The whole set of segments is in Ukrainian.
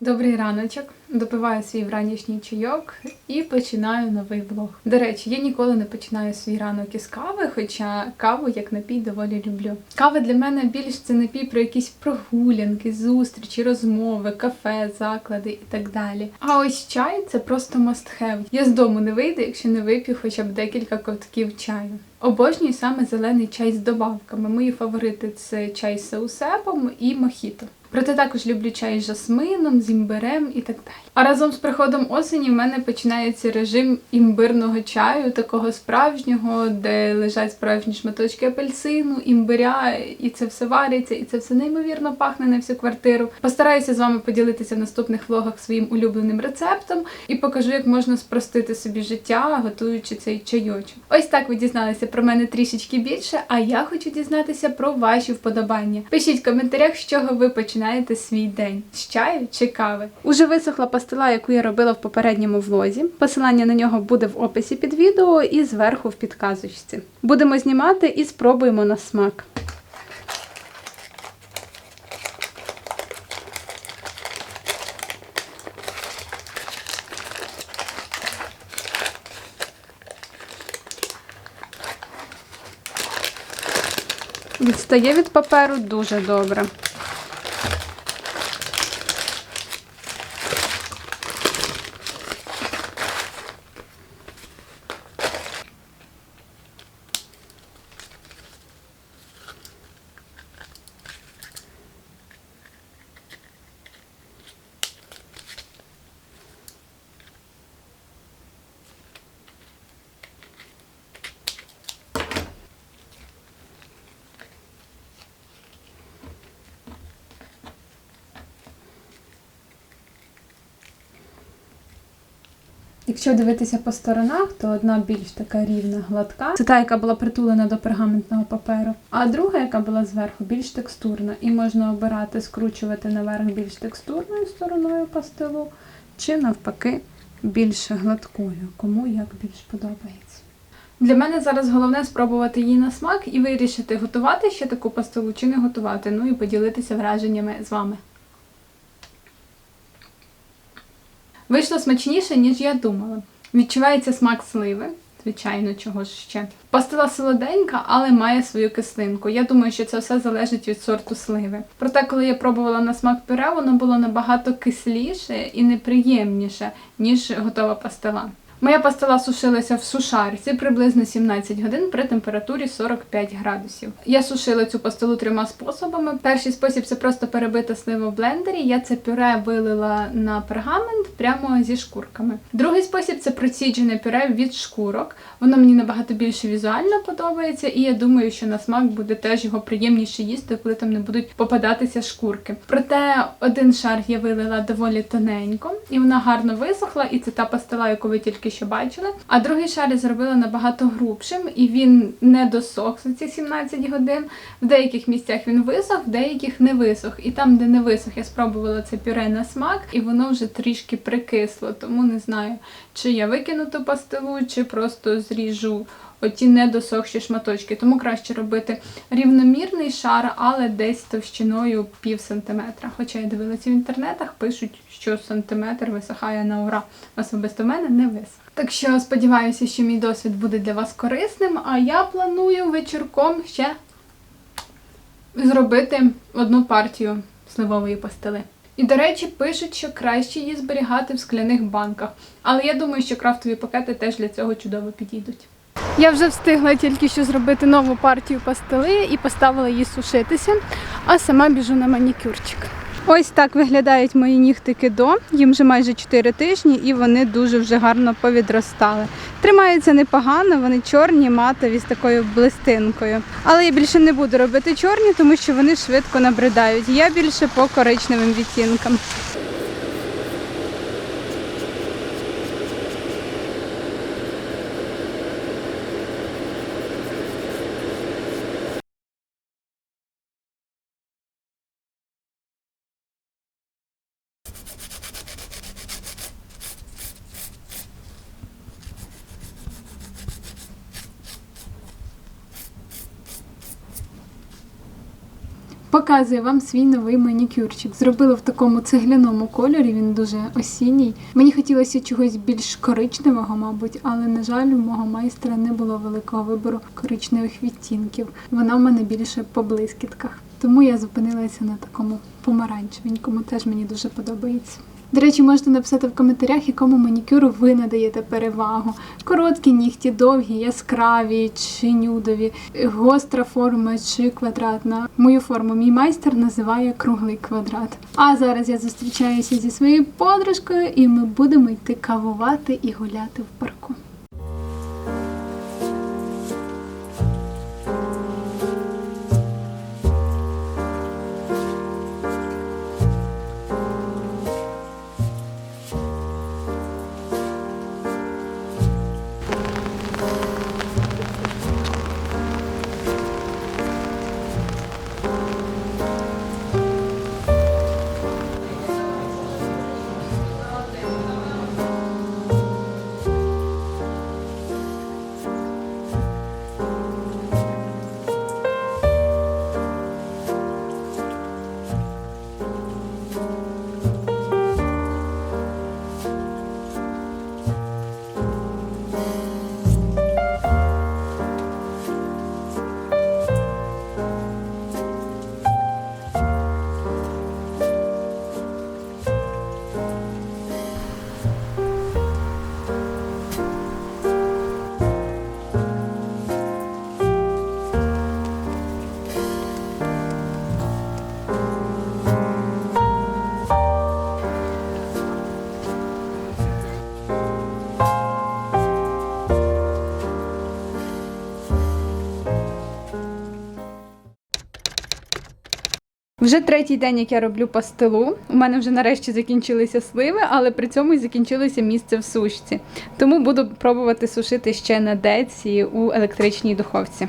Добрий раночок. Допиваю свій вранішній чайок і починаю новий влог. До речі, я ніколи не починаю свій ранок із кави, хоча каву як напій доволі люблю. Кава для мене більш це напій про якісь прогулянки, зустрічі, розмови, кафе, заклади і так далі. А ось чай це просто must have. Я з дому не вийду, якщо не вип'ю хоча б декілька ковтків чаю. Обожнюю саме зелений чай з добавками. Мої фаворити це чай з саусепом і мохіто. Проте також люблю чай з жасмином, з імбирем і так далі. А разом з приходом осені в мене починається режим імбирного чаю, такого справжнього, де лежать справжні шматочки апельсину, імбиря, і це все вариться, і це все неймовірно пахне на всю квартиру. Постараюся з вами поділитися в наступних влогах своїм улюбленим рецептом і покажу, як можна спростити собі життя, готуючи цей чайочок. Ось так ви дізналися про мене трішечки більше, а я хочу дізнатися про ваші вподобання. Пишіть в коментарях, з чого ви починаєте свій день з чаю чи кави. Уже висохла пастила, яку я робила в попередньому влозі. Посилання на нього буде в описі під відео і зверху в підказочці. Будемо знімати і спробуємо на смак. Відстає від паперу дуже добре. Якщо дивитися по сторонах, то одна більш така рівна, гладка. Це та, яка була притулена до пергаментного паперу, а друга, яка була зверху, більш текстурна. І можна обирати, скручувати наверх більш текстурною стороною пастилу, чи навпаки більш гладкою, кому як більш подобається. Для мене зараз головне спробувати її на смак і вирішити, готувати ще таку пастилу чи не готувати. Ну і поділитися враженнями з вами. Вийшло смачніше, ніж я думала. Відчувається смак сливи, звичайно, чого ж ще. Пастила солоденька, але має свою кислинку. Я думаю, що це все залежить від сорту сливи. Проте, коли я пробувала на смак пюре, воно було набагато кисліше і неприємніше, ніж готова пастила. Моя пастила сушилася в сушарці приблизно 17 годин при температурі 45 градусів. Я сушила цю пастилу трьома способами. Перший спосіб це просто перебита слива в блендері. Я це пюре вилила на пергамент прямо зі шкурками. Другий спосіб це проціджене пюре від шкурок. Воно мені набагато більше візуально подобається, і я думаю, що на смак буде теж його приємніше їсти, коли там не будуть попадатися шкурки. Проте один шар я вилила доволі тоненько, і вона гарно висохла, і це та пастила, яку ви тільки що бачили. А другий шар я зробила набагато грубшим, і він не досох за ці 17 годин. В деяких місцях він висох, в деяких не висох. І там, де не висох, я спробувала це пюре на смак, і воно вже трішки прикисло. Тому не знаю, чи я викину ту пастилу, чи просто зріжу оті недосохші шматочки. Тому краще робити рівномірний шар, але десь товщиною пів сантиметра. Хоча я дивилася в інтернетах, пишуть, що сантиметр висихає на ура. Особисто в мене не висох. Так що сподіваюся, що мій досвід буде для вас корисним, а я планую вечірком ще зробити одну партію сливової пастили. І, до речі, пишуть, що краще її зберігати в скляних банках. Але я думаю, що крафтові пакети теж для цього чудово підійдуть. Я вже встигла тільки що зробити нову партію пастили і поставила її сушитися, а сама біжу на манікюрчик. Ось так виглядають мої нігтики до. Їм вже майже 4 тижні і вони дуже вже гарно повідростали. Тримаються непогано, вони чорні, матові з такою блистинкою. Але я більше не буду робити чорні, тому що вони швидко набридають. Я більше по коричневим відтінкам. Показую вам свій новий манікюрчик. Зробила в такому цегляному кольорі, він дуже осінній. Мені хотілося чогось більш коричневого, мабуть, але, на жаль, у мого майстра не було великого вибору коричневих відтінків. Вона в мене більше по блискітках. Тому я зупинилася на такому помаранчевенькому, теж мені дуже подобається. До речі, можете написати в коментарях, якому манікюру ви надаєте перевагу. Короткі нігті, довгі, яскраві чи нюдові, гостра форма чи квадратна. Мою форму мій майстер називає круглий квадрат. А зараз я зустрічаюся зі своєю подружкою, і ми будемо йти кавувати і гуляти в парку. Вже третій день, як я роблю пастилу. У мене вже нарешті закінчилися сливи, але при цьому і закінчилося місце в сушці. Тому буду пробувати сушити ще на деці у електричній духовці.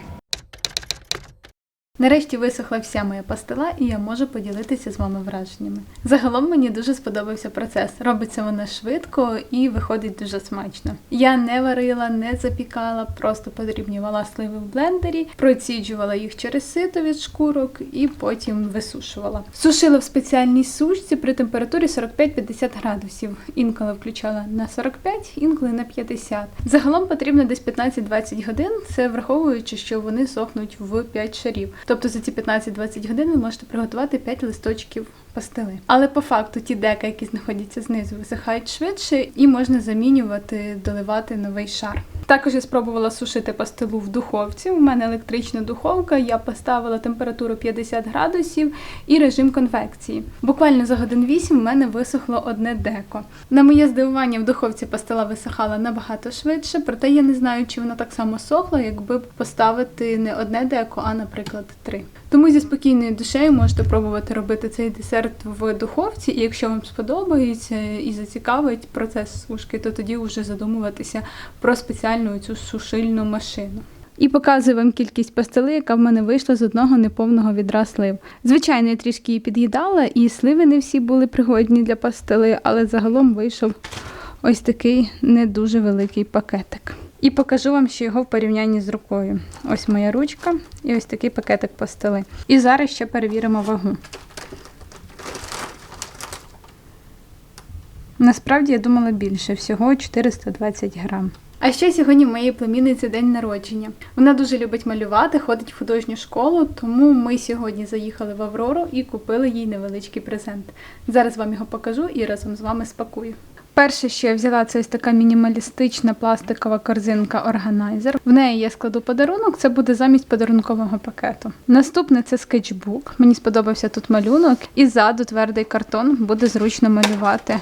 Нарешті висохла вся моя пастила, і я можу поділитися з вами враженнями. Загалом мені дуже сподобався процес. Робиться вона швидко і виходить дуже смачно. Я не варила, не запікала, просто подрібнювала сливи в блендері, проціджувала їх через сито від шкурок і потім висушувала. Сушила в спеціальній сушці при температурі 45-50 градусів. Інколи включала на 45, інколи на 50. Загалом потрібно десь 15-20 годин, це враховуючи, що вони сохнуть в 5 шарів. Тобто за ці 15-20 годин ви можете приготувати 5 листочків пастили. Але по факту ті дека, які знаходяться знизу, висихають швидше і можна замінювати, доливати новий шар. Також я спробувала сушити пастилу в духовці. У мене електрична духовка, я поставила температуру 50 градусів і режим конвекції. Буквально за годин 8 в мене висохло одне деко. На моє здивування в духовці пастила висихала набагато швидше, проте я не знаю, чи вона так само сохла, якби поставити не одне деко, а, наприклад, три. Тому зі спокійною душею можете пробувати робити цей десерт в духовці, і якщо вам сподобається і зацікавить процес сушки, то тоді вже задумуватися про спеціальну цю сушильну машину. І показую вам кількість пастили, яка в мене вийшла з одного неповного відра слив. Звичайно, я трішки її під'їдала, і сливи не всі були пригодні для пастили, але загалом вийшов ось такий не дуже великий пакетик. І покажу вам ще його в порівнянні з рукою. Ось моя ручка і ось такий пакетик пастили. І зараз ще перевіримо вагу. Насправді я думала більше, всього 420 грам. А ще сьогодні в моєї племінниці день народження. Вона дуже любить малювати, ходить в художню школу, тому ми сьогодні заїхали в Аврору і купили їй невеличкий презент. Зараз вам його покажу і разом з вами спакую. Перше, що я взяла, це ось така мінімалістична пластикова корзинка органайзер. В неї я складу подарунок, це буде замість подарункового пакету. Наступне це скетчбук. Мені сподобався тут малюнок, і ззаду твердий картон буде зручно малювати.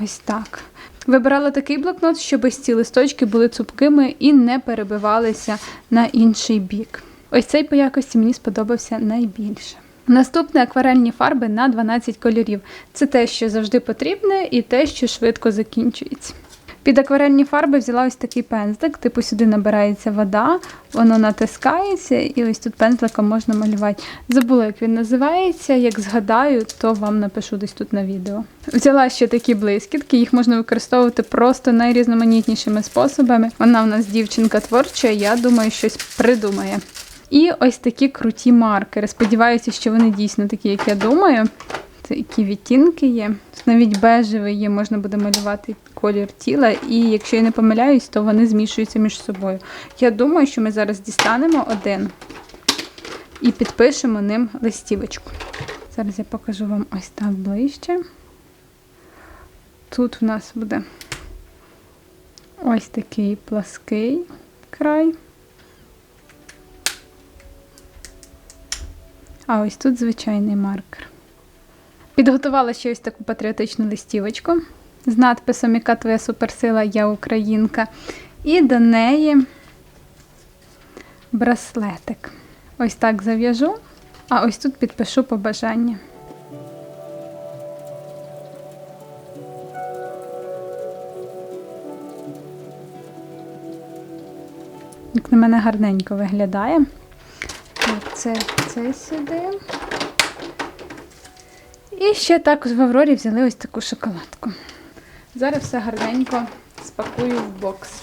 Ось так. Вибирала такий блокнот, щоб ось ці листочки були цупкими і не перебивалися на інший бік. Ось цей по якості мені сподобався найбільше. Наступне акварельні фарби на 12 кольорів. Це те, що завжди потрібне, і те, що швидко закінчується. Під акварельні фарби взяла ось такий пензлик, типу сюди набирається вода, воно натискається, і ось тут пензликом можна малювати. Забула, як він називається. Як згадаю, то вам напишу десь тут на відео. Взяла ще такі блискітки, їх можна використовувати просто найрізноманітнішими способами. Вона в нас дівчинка творча, я думаю, щось придумає. І ось такі круті маркери. Сподіваюся, що вони дійсно такі, як я думаю. Це які відтінки є. Навіть бежевий є, можна буде малювати колір тіла. І якщо я не помиляюсь, то вони змішуються між собою. Я думаю, що ми зараз дістанемо один і підпишемо ним листівочку. Зараз я покажу вам ось так ближче. Тут в нас буде ось такий плаский край. А ось тут звичайний маркер. Підготувала ще ось таку патріотичну листівочку з надписом Яка твоя суперсила, я українка. І до неї браслетик. Ось так зав'яжу, а ось тут підпишу побажання. Як на мене гарненько виглядає. Так, це, це сюди. І ще також в Аврорі взяли ось таку шоколадку. Зараз все гарненько спакую в бокс.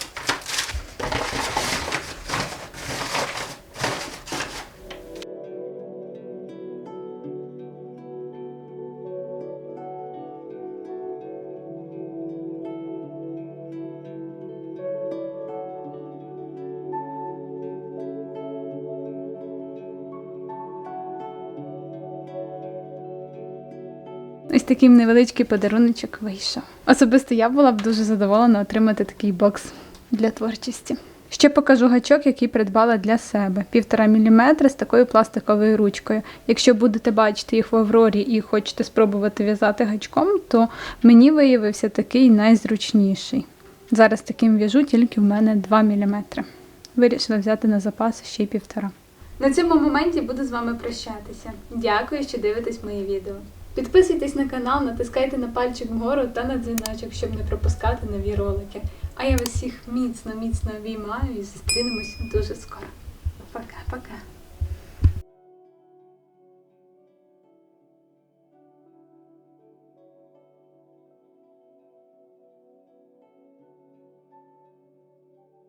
Такий невеличкий подаруночок вийшов. Особисто я була б дуже задоволена отримати такий бокс для творчості. Ще покажу гачок, який придбала для себе. Півтора міліметра з такою пластиковою ручкою. Якщо будете бачити їх в Аврорі і хочете спробувати в'язати гачком, то мені виявився такий найзручніший. Зараз таким в'яжу, тільки в мене 2 мм. Вирішила взяти на запас ще й півтора. На цьому моменті буду з вами прощатися. Дякую, що дивитесь мої відео. Підписуйтесь на канал, натискайте на пальчик вгору та на дзвіночок, щоб не пропускати нові ролики. А я вас всіх міцно, міцно обіймаю і зустрінемось дуже скоро. Пока-пока.